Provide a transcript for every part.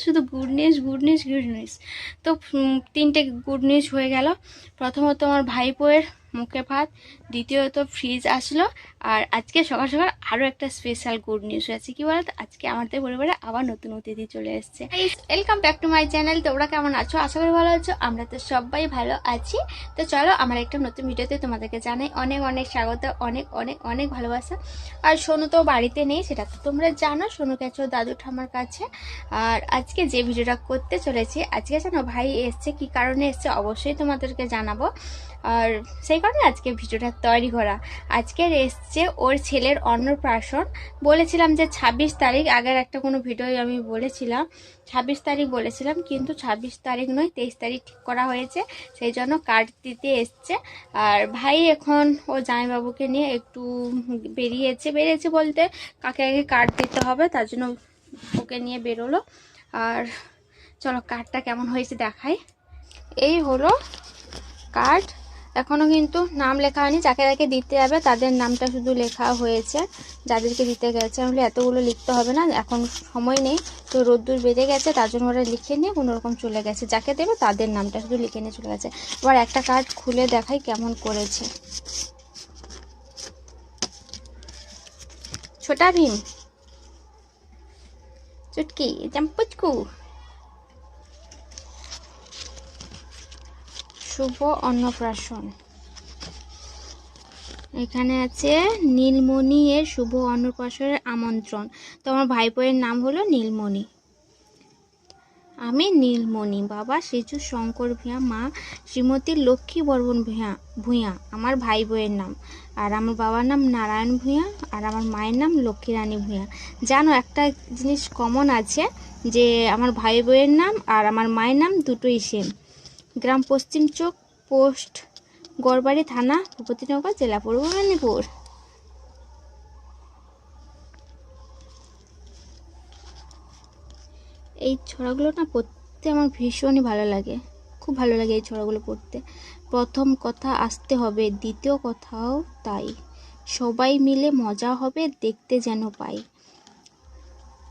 শুধু good news good news good news তো তিনটে গুড নিউজ হয়ে গেল। প্রথমত আমার ভাইপোয়ের মুখে ভাত, দ্বিতীয়ত ফ্রিজ আসলো। আর আজকে সকাল সকাল আরও একটা স্পেশাল গুড নিউজ হয়েছে। কি বলতো? আজকে আমাদের পরিবারে আবার নতুন অতিথি চলে এসেছে। Welcome back to my channel তোমরা কেমন আছো? আশা করি ভালো আছো। আমরা তো সবাই ভালো আছি। তো চলো, আমার একটা নতুন ভিডিওতে তোমাদেরকে জানাই অনেক অনেক স্বাগত, অনেক অনেক অনেক ভালোবাসা। আর সোনু তো বাড়িতে নেই, সেটা তো তোমরা জানো। সোনু গেছো দাদু ঠামার কাছে। আর আজকে যে ভিডিওটা করতে চলেছি, আজকে জানো ভাই এসছে, কি কারণে এসছে, অবশ্যই তোমাদেরকে জানাব। আর সেই কারণে আজকে ভিডিওটা তৈরি করা। আজকের এসছে ওর ছেলের অন্নপ্রাশন। বলেছিলাম যে ছাব্বিশ তারিখ, আগের একটা কোনো ভিডিও আমি বলেছিলাম, ছাব্বিশ তারিখ বলেছিলাম, কিন্তু ছাব্বিশ তারিখ নয়, তেইশ তারিখ ঠিক করা হয়েছে, সেই জন্য কার্ড দিতে এসছে। আর ভাই এখন ও জামাইবাবুকে নিয়ে একটু বেরিয়েছে বেরিয়েছে বলতে কাকে আগে কার্ড দিতে হবে, তার জন্য ওকে নিয়ে বেরোলো। আর চলো কার্ডটা কেমন হয়েছে দেখাই। এই হলো কার্ড এখনও কিন্তু নাম লেখা হয়নি, যাকে যাকে দিতে যাবে তাদের নামটা শুধু লেখা হয়েছে, যাদেরকে দিতে গেছে। আমি এতগুলো লিখতে হবে না, এখন সময় নেই। তো রোদ্দুর বেড়ে গেছে, তার জন্য ওরা লিখে নিয়ে কোনো রকম চলে গেছে। যাকে দেবে তাদের নামটা শুধু লিখে নিয়ে চলে গেছে। এবার একটা কার্ড খুলে দেখাই কেমন করেছে। ছোটা ভীম। চুটকি, জাম্পুচকু। শুভ অন্নপ্রাশন। এখানে আছে নীলমণি এর শুভ অন্নপ্রাশনের আমন্ত্রণ। তো আমার ভাইপোয়ের নাম হলো নীলমণি। আমি নীলমণি, বাবা শ্রীযু শঙ্কর ভূঁয়া মা শ্রীমতী লক্ষ্মী বর্মন ভূঁয়া ভূঁয়া আমার ভাই বইয়ের নাম। আর আমার বাবার নাম নারায়ণ ভূঁয়া আর আমার মায়ের নাম লক্ষ্মী রানী ভূঁয়া জানো, একটা জিনিস কমন আছে যে আমার ভাই বইয়ের নাম আর আমার মায়ের নাম দুটোই সেম গ্রাম পশ্চিম চোক পোস্ট, গড়বাড়ি থানা, ভূপতিনগর, জেলা পূর্ব মেদিনীপুর। এই ছড়াগুলো না পড়তে আমার ভীষণই ভালো লাগে। খুব ভালো লাগে এই ছড়াগুলো পড়তে। প্রথম কথা আসতে হবে, দ্বিতীয় কথাও তাই। সবাই মিলে মজা হবে, দেখতে যেন পাই।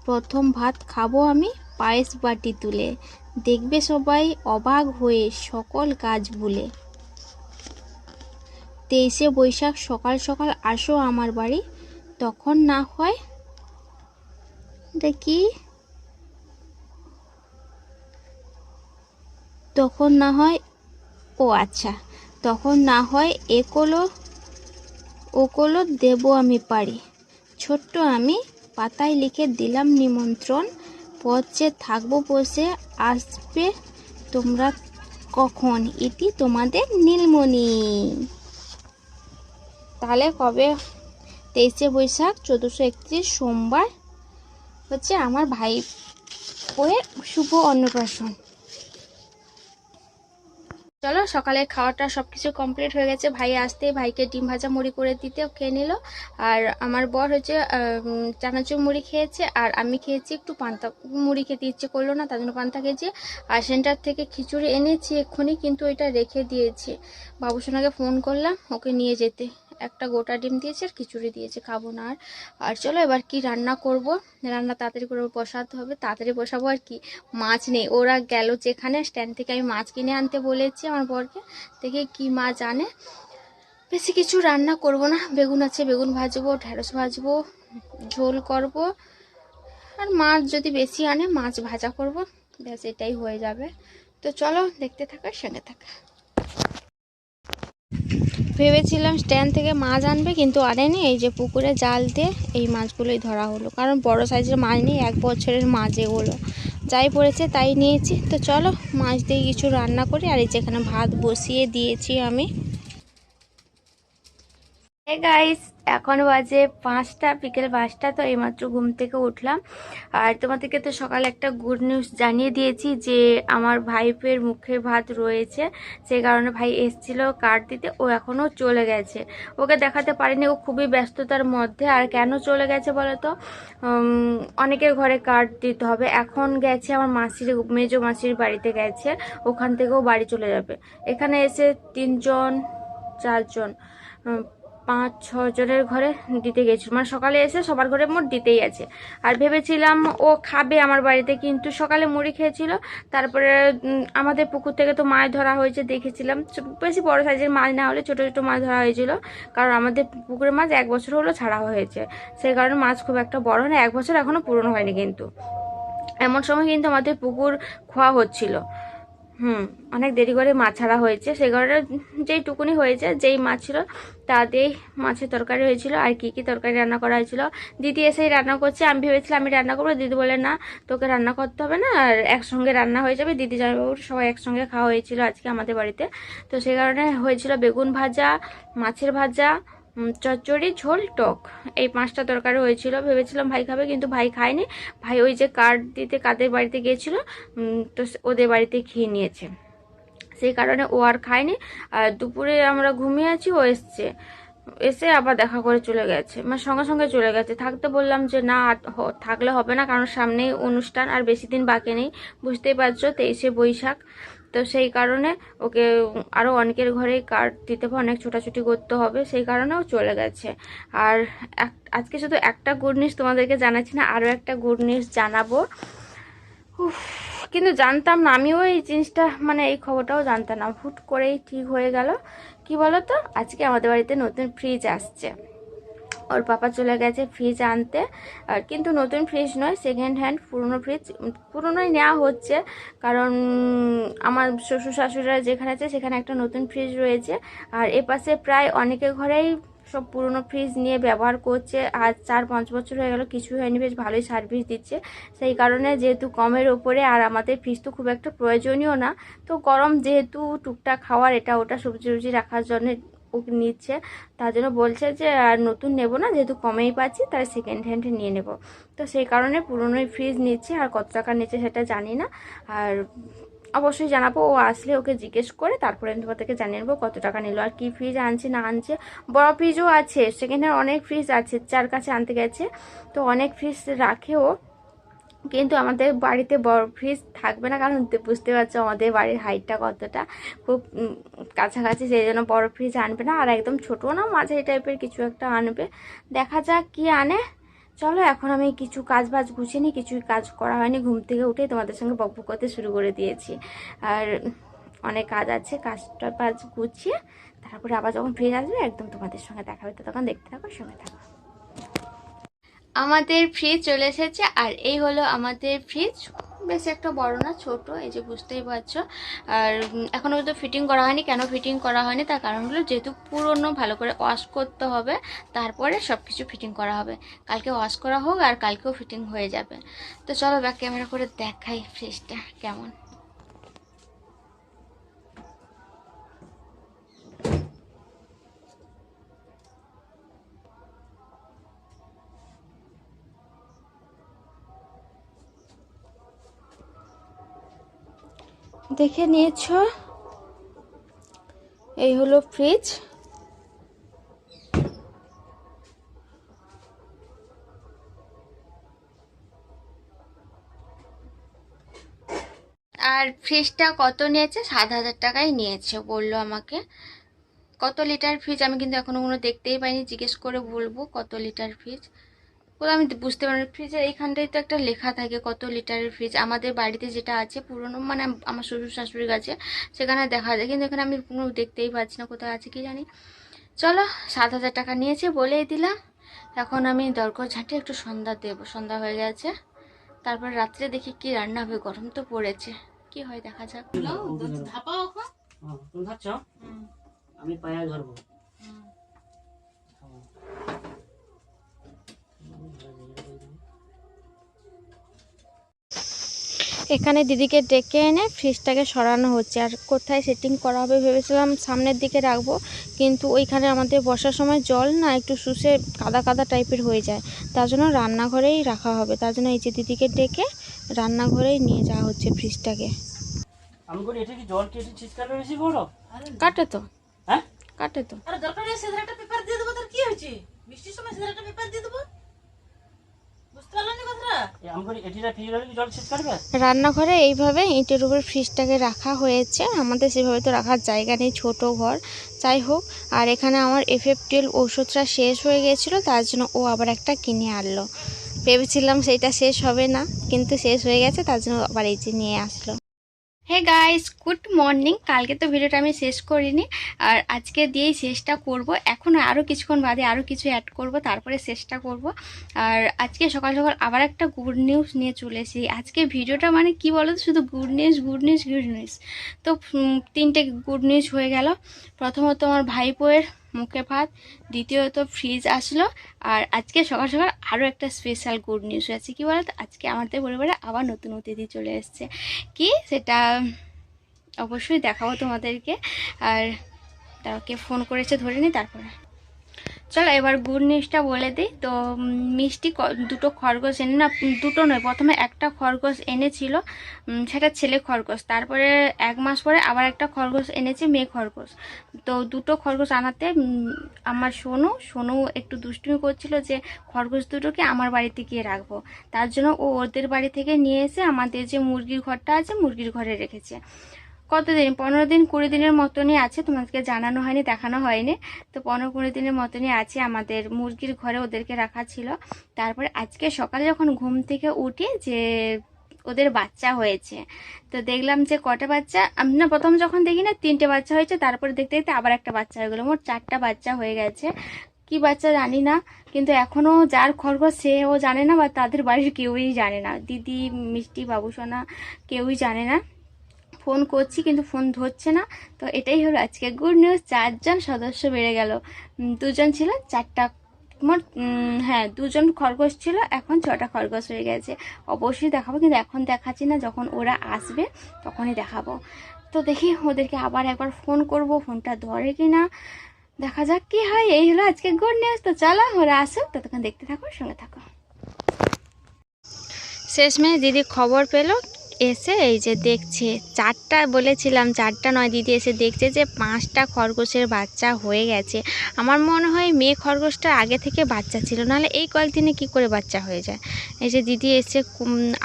প্রথম ভাত খাব আমি পায়েস বাটি তুলে। দেখবে সবাই অবাক হয়ে সকল কাজ ভুলে। তেইশে বৈশাখ সকাল সকাল আসো আমার বাড়ি, তখন না হয় দেখি। তখন না হয়, ও আচ্ছা তখন না হয় একলো, ওকলো দেবো আমি পারি। ছোট্ট আমি পাতায় লিখে দিলাম নিমন্ত্রণ পথে থাকব বসে আসবে তোমরা কখন? এটি তোমাদের নীলমণি। তাহলে কবে? তেইশে বৈশাখ চোদ্দোশো একত্রিশ সোমবার। হচ্ছে আমার ভাই বইয়ের শুভ অন্নপ্রাশন। চলো, সকালে খাওয়াটা সব কিছু কমপ্লিট হয়ে গেছে। ভাই আসতে ভাইকে ডিম ভাজা মুড়ি করে দিতে খেয়ে নিল। আর আমার বর হচ্ছে চানাচুর মুড়ি খেয়েছে, আর আমি খেয়েছি একটু পান্তা মুড়ি খেতে ইচ্ছে করল না, তার জন্য পান্তা খেয়েছি। আর সেন্টার থেকে খিচুড়ি এনেছি এক্ষুনি, কিন্তু এটা রেখে দিয়েছি। বাবুসোনাকে ফোন করলাম, ওকে নিয়ে যেতে। একটা গোটা ডিম দিয়েছে আর খিচুড়ি দিয়েছে, খাব না আর। আর চলো এবার কি রান্না করব? রান্না তাড়াতাড়ি করে বসাতে হবে, তাড়াতাড়ি বসাবো আর কি? মাছ নেই, ওরা গেল যেখানে স্ট্যান্ড থেকে আমি মাছ কিনে আনতে বলেছি আমার বরকে, দেখে কি মাছ আনে বেশি কিছু রান্না করব না, বেগুন আছে, বেগুন ভাজবো, ঢেঁড়স ভাজবো, ঝোল করব। আর মাছ যদি বেশি আনে, মাছ ভাজা করব, ব্যাস এটাই হয়ে যাবে। তো চলো দেখতে থাকা, সঙ্গে থাকা। ভেবেছিলাম স্ট্যান্ড থেকে মাছ আনবে, কিন্তু আনেনি। এই যে পুকুরে জাল দিয়ে এই মাছগুলোই ধরা হলো। কারণ বড় সাইজের মাছ নেই, এক বছরের মাছ এগুলো। যাই পড়েছে তাই নিয়েছি। তো চলো মাছ দিয়ে কিছু রান্না করি। আর এই যেখানে ভাত বসিয়ে দিয়েছি আমি। গাইস এখন বাজে পাঁচটা, বিকেল পাঁচটা, তো এইমাত্র ঘুম থেকে উঠলাম। আর তোমাদেরকে তো সকালে একটা গুড নিউজ জানিয়ে দিয়েছি যে, আমার ভাইপের মুখে ভাত রয়েছে। সেই কারণে ভাই এসেছিল কার্ড দিতে, ও এখনও চলে গেছে। ওকে দেখাতে পারিনি, ও খুবই ব্যস্ততার মধ্যে। আর কেন চলে গেছে বলো তো অনেকের ঘরে কার্ড দিতে হবে। এখন গেছে আমার মাসির, মেজো মাসির বাড়িতে গেছে। ওখান থেকেও বাড়ি চলে যাবে। এখানে এসে তিনজন, চারজন পাঁচ ছ জনের ঘরে দিতে গেছিল। মানে সকালে এসে সবার ঘরে মোট দিতেই আছে। আর ভেবেছিলাম ও খাবে আমার বাড়িতে, কিন্তু সকালে মুড়ি খেয়েছিল। তারপরে আমাদের পুকুর থেকে তো মাছ ধরা হয়েছে দেখেছিলাম। বেশি বড় সাইজের মাছ না হলে ছোট ছোট মাছ ধরা হয়েছিল। কারণ আমাদের পুকুরের মাছ এক বছর হলো ছাড়া হয়েছে। সেই কারণে মাছ খুব একটা বড় না এক বছর এখনও পূরণ হয়নি কিন্তু। এমন সময় কিন্তু আমাদের পুকুর খোয়া হচ্ছিল। হুম, অনেক দেরি করে মাছ ছাড়া হয়েছে। সেই কারণে যেই টুকুনি হয়েছে, যেই মাছ ছিল, তা দিয়েই মাছের তরকারি হয়েছিল। আর কি কি তরকারি রান্না করা হয়েছিল? দিদি এসেই রান্না করছে। আমি ভেবেছিলাম আমি রান্না করব। দিদি বলে না, তোকে রান্না করতে হবে না, আর একসঙ্গে রান্না হয়ে যাবে। দিদি জামাইবাবুর সবাই একসঙ্গে খাওয়া হয়েছিল আজকে আমাদের বাড়িতে। তো সেই কারণে হয়েছিল বেগুন ভাজা, মাছের ভাজা চচ্চড়ি, ঝোল, টক। এই পাঁচটা তরকারি হয়েছিল, ভেবেছিলাম ভাই খাবে, কিন্তু ভাই খায়নি। ভাই ওই যে কার্ড দিতে, কাদের বাড়িতে গিয়েছিল তো ওদের বাড়িতে খেয়ে নিয়েছে। সেই কারণে ও আর খায়নি। আর দুপুরে আমরা ঘুমিয়ে আছি, ও এসছে। এসে আবার দেখা করে চলে গেছে মানে সঙ্গে সঙ্গে চলে গেছে। থাকতে বললাম যে, না থাকলে হবে না, কারণ সামনেই অনুষ্ঠান, আর বেশি দিন বাকি নেই। বুঝতেই পারছ, তেইশে বৈশাখ। তো সেই কারণে ওকে আরও অনেকের ঘরেই কার্ড দিতে অনেক ছোটাছুটি করতে হবে, সেই কারণেও চলে গেছে। আর আজকে শুধু একটা গুড নিউজ তোমাদেরকে জানাচ্ছি না আরও একটা গুড নিউজ জানাব। কিন্তু জানতাম না, আমিও এই জিনিসটা মানে এই খবরটাও জানতাম না, হুট করেই ঠিক হয়ে গেল। কি বলো তো আজকে আমাদের বাড়িতে নতুন ফ্রিজ আসছে। ওর পাপা চলে গেছে ফ্রিজ আনতে। আর কিন্তু নতুন ফ্রিজ নয় সেকেন্ড হ্যান্ড পুরনো ফ্রিজ পুরনোই নেওয়া হচ্ছে। কারণ আমার শ্বশুর শাশুড়িরা যেখানে আছে সেখানে একটা নতুন ফ্রিজ রয়েছে। আর এপাশে প্রায় অনেকের ঘরেই সব পুরনো ফ্রিজ নিয়ে ব্যবহার করছে। আর চার পাঁচ বছর হয়ে গেল, কিছু হয়নি, বেশ ভালোই সার্ভিস দিচ্ছে। সেই কারণে যেহেতু কমের ওপরে আর আমাদের ফ্রিজ তো খুব একটা প্রয়োজনীয় না, তো গরম যেহেতু টুকটাক খাওয়ার, এটা ওটা সবজি টবজি রাখার জন্য নিচ্ছে। তার জন্য বলছে যে, আর নতুন নেব না, যেহেতু কমেই পাচ্ছি, তাই সেকেন্ড হ্যান্ড নিয়ে নেব। তো সেই কারণে পুরনোই ফ্রিজ নিচ্ছে, আর কত টাকা নিচ্ছে সেটা জানি না। আর অবশ্যই জানাব, ও আসলে ওকে জিজ্ঞেস করে, তারপরে আমি তোমাদেরকে জানিয়ে নেব কত টাকা নিল, আর কি ফ্রিজ আনছে, না আনছে। বড় ফ্রিজও আছে সেকেন্ড হ্যান্ড অনেক ফ্রিজ আছে, যার কাছে আনতে গেছে। তো অনেক ফ্রিজ রাখেও কিন্তু আমাদের বাড়িতে বড় ফ্রিজ থাকবে না, কারণ বুঝতে পারছ আমাদের বাড়ির হাইটটা কতটা। খুব কাছাকাছি, সেই জন্য বড় ফ্রিজ আনবে না, আর একদম ছোটো না, মাঝারি টাইপের কিছু একটা আনবে। দেখা যাক কি আনে। চলো, এখন আমি কিছু কাজ বাজ গুছিয়ে নিই, কিছুই কাজ করা হয়নি, ঘুম থেকে উঠে তোমাদের সঙ্গে বকবক করতে শুরু করে দিয়েছি। আর অনেক কাজ আছে, কাজটা বাজ গুছিয়ে, তারপরে আবার যখন ফ্রিজ আসবে, একদম তোমাদের সঙ্গে দেখা হবে তখন দেখতে থাকো, সঙ্গে থাকো। আমাদের ফ্রিজ চলে এসেছে, আর এই হলো আমাদের ফ্রিজ বেশ একটা বড় না, ছোট, এই যে বুঝতেই পারছ। আর এখনও এখনও তো ফিটিং করা হয়নি। কেন ফিটিং করা হয়নি? তার কারণ হলো যেহেতু পুরনো ভালো করে ওয়াশ করতে হবে, তারপরে সব কিছু ফিটিং করা হবে। কালকে ওয়াশ করা হোক, আর কালকেও ফিটিং হয়ে যাবে। তো চলো ব্যাক ক্যামেরা করে দেখাই ফ্রিজটা কেমন। দেখে নিয়েছো? এই হলো ফ্রিজ আর ফ্রিজটা কত নিয়েছে? সাত হাজার টাকাই নিয়েছে, বলল আমাকে। কত লিটার ফ্রিজ আমি কিন্তু এখনও কোনো দেখতেই পাইনি, জিজ্ঞেস করে বলব কত লিটার ফ্রিজ বলে আমি বুঝতে পারি ফ্রিজের এইখানটায় তো একটা লেখা থাকে কত লিটারের ফ্রিজ আমাদের বাড়িতে যেটা আছে পুরনো মানে আমার শ্বশুর শাশুড়ির কাছে সেখানে দেখা যায়। কিন্তু এখানে আমি কোনো দেখতেই পাচ্ছি না কোথায় আছে কি জানি। চলো সাত হাজার টাকা নিয়েছে বলেই দিলাম। এখন আমি দরকার ঝাঁটে একটু সন্ধ্যা দেবো। সন্ধ্যা হয়ে গেছে। তারপর রাত্রে দেখি কি রান্না হবে গরম তো পড়েছে। কি হয় দেখা যাক। হ্যাঁ, আমি পায়া ধরবো। এখানে দিদিকে ডেকে এনে ফ্রিজটাকে সরানো হচ্ছে। আর কোথায় সেটিং করা হবে ভেবেছিলাম সামনের দিকে রাখব কিন্তু ওইখানে আমাদের বসার সময় জল না একটু শুষে কাদা কাদা টাইপের হয়ে যায়। তার জন্য রান্নাঘরেই রাখা হবে। তার জন্য এই যে দিদিকে ডেকে রান্নাঘরেই নিয়ে যাওয়া হচ্ছে ফ্রিজটাকে। আমি করি এটা কি জল কেটে চিৎকারটা বেশি বড়? কাটে তো। হ্যাঁ? কাটে তো। আরে দরকার নেই সেধারে একটা পেপার দিয়ে দেবো তার কি হয়েছে? বৃষ্টির সময় সেধারে একটা পেপার দিয়ে দেবো বুঝতে এ, আমি করি এটিটা ফ্রিজ হলে কি জল ছিট কাটবে রান্নাঘরে এইভাবে ইটের উপর ফ্রিজটাকে রাখা হয়েছে। আমাদের সেভাবে তো রাখার জায়গা নেই, ছোট ঘর। যাই হোক, আর এখানে আমার এফএফ ওষুধটা শেষ হয়ে গেছিল তার জন্য ও আবার একটা কিনে আনলো। ভেবেছিলাম সেইটা শেষ হবে না, কিন্তু শেষ হয়ে গেছে, তার জন্য আবার এই যে নিয়ে আসলো। হে গাইস গুড মর্নিং কালকে তো ভিডিওটা আমি শেষ করিনি। আর আজকে দিয়েই শেষটা করব। এখন আরও কিছুক্ষণ বাদে আরও কিছু অ্যাড করব, তারপরে শেষটা করব। আর আজকে সকাল সকাল আবার একটা গুড নিউজ নিয়ে চলেছি আজকে ভিডিওটা মানে কি বলো শুধু good news good news good news তো তিনটে গুড নিউজ হয়ে গেল। প্রথমত আমার ভাইপোয়ের মুখে ভাত, দ্বিতীয়ত ফ্রিজ আসলো। আর আজকে সকাল সকাল আরও একটা স্পেশাল গুড নিউজ হয়েছে। কী বলতো? আজকে আমাদের পরিবারে আবার নতুন অতিথি চলে এসছে। কি? সেটা অবশ্যই দেখাবো তোমাদেরকে। আর তাকে ফোন করেছে, ধরে নি, তারপরে চলো, এবার গুড নিউজটা বলে দিই। তো মিষ্টি দুটো খরগোশ এনে না দুটো নয়, প্রথমে একটা খরগোশ এনেছিল সেটা ছেলে খরগোশ। তারপরে এক মাস পরে আবার একটা খরগোশ এনেছে মেয়ে খরগোশ। তো, দুটো খরগোশ আনাতে আমার সোনু সোনু একটু দুষ্টুমি করছিল যে, খরগোশ দুটোকে আমার বাড়িতে গিয়ে রাখব। তার জন্য ও ওদের বাড়ি থেকে নিয়ে এসে আমাদের যে মুরগির ঘরটা আছে, মুরগির ঘরে রেখেছে। কতদিন? পনেরো দিন, কুড়ি দিনের মতনই আছে, তোমাদেরকে জানানো হয়নি, দেখানো হয়নি। তো পনেরো, কুড়ি দিনের মতনই আছে, আমাদের মুরগির ঘরে ওদেরকে রাখা ছিল। তারপরে আজকে সকালে যখন ঘুম থেকে উঠি যে ওদের বাচ্চা হয়েছে, তো দেখলাম যে কটা বাচ্চা, আমি না প্রথম যখন দেখি না, তিনটে বাচ্চা হয়েছে, তারপরে দেখতে দেখতে আবার একটা বাচ্চা হয়ে গেলো, মোট চারটা বাচ্চা হয়ে গেছে। কি বাচ্চা জানি না, কিন্তু এখনও যার খরগোশ সে ও জানে না বা তাদের বাড়ির কেউই জানে না। দিদি, মিষ্টি, বাবুসোনা কেউই জানে না। ফোন করছি কিন্তু ফোন ধরছে না। তো এটাই হলো আজকে গুড নিউজ চারজন সদস্য বেড়ে গেল। দুজন ছিল, চারটা মোট হ্যাঁ দুজন খরগোশ ছিল, এখন ছটা খরগোশ হয়ে গেছে। অবশ্যই দেখাবো, কিন্তু এখন দেখাচ্ছি না, যখন ওরা আসবে তখনই দেখাবো। তো দেখি ওদেরকে আবার একবার ফোন করব, ফোনটা ধরে কি না দেখা যাক কি হয়, এই হলো আজকে গুড নিউজ তো চলো ওরা আসুক, ততক্ষণ দেখতে থাকো, সঙ্গে থাকো। শেষমেশ দিদি খবর পেল এসে এই যে দেখছে, চারটা বলেছিলাম, চারটা নয়, দিদি এসে দেখছে যে পাঁচটা খরগোশের বাচ্চা হয়ে গেছে। আমার মনে হয় মেয়ে খরগোশটা আগে থেকে বাচ্চা ছিল, নাহলে এই কয়েকদিনে কি করে বাচ্চা হয়ে যায়? এই যে দিদি এসে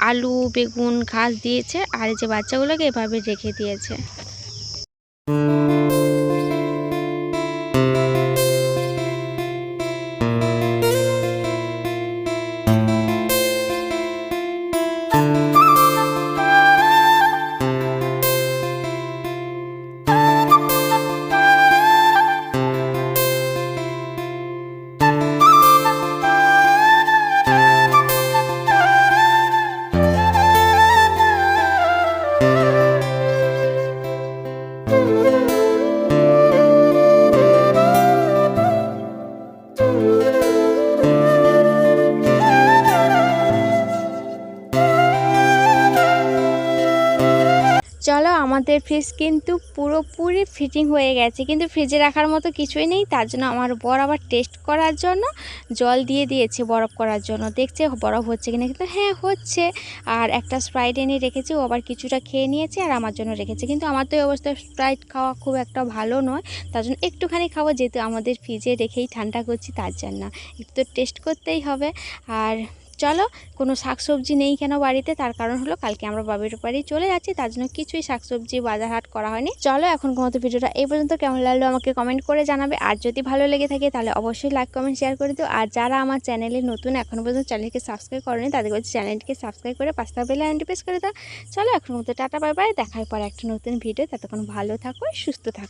আলু, বেগুন, ঘাস দিয়েছে, আর এই যে বাচ্চাগুলোকে এভাবে রেখে দিয়েছে। চলো, আমাদের ফ্রিজ কিন্তু পুরোপুরি ফিটিং হয়ে গেছে। কিন্তু ফ্রিজে রাখার মতো কিছুই নেই, তার জন্য আমার বর আবার টেস্ট করার জন্য জল দিয়ে দিয়েছে বরফ করার জন্য। দেখছে বরফ হচ্ছে কিনা, কিন্তু হ্যাঁ হচ্ছে। আর একটা স্প্রাইট এনে রেখেছে, ও আবার কিছুটা খেয়ে নিয়েছে আর আমার জন্য রেখেছে। কিন্তু আমার তো এই অবস্থায় স্প্রাইট খাওয়া খুব একটা ভালো নয়, তার জন্য একটুখানি খাব, যেহেতু আমাদের ফ্রিজে রেখেই ঠান্ডা করছি, তার জন্য। একটু তো টেস্ট করতেই হবে। আর চলো, কোনো শাকসবজি নেই কেন বাড়িতে? তার কারণ হলো কালকে আমরা বাবির বাড়ি চলে যাচ্ছি, তার জন্য কিছুই শাকসবজি বাজার হাট করা হয়নি। চলো এখন মতো ভিডিওটা এই পর্যন্ত। কেমন লাগল আমাকে কমেন্ট করে জানাবে। আর যদি ভালো লেগে থাকে, তাহলে অবশ্যই লাইক কমেন্ট শেয়ার করে দিও। আর যারা আমার চ্যানেলে নতুন, এখনও পর্যন্ত চ্যানেলকে সাবস্ক্রাইব করেনি তাদের বলছি চ্যানেলটিকে সাবস্ক্রাইব করে পাঁচটা বেলে আইনটি প্রেস করে দাও। চলো এখন মতো টাটা বাই বাই দেখার পর একটা নতুন ভিডিও ততক্ষণ ভালো থাকো, সুস্থ থাকো।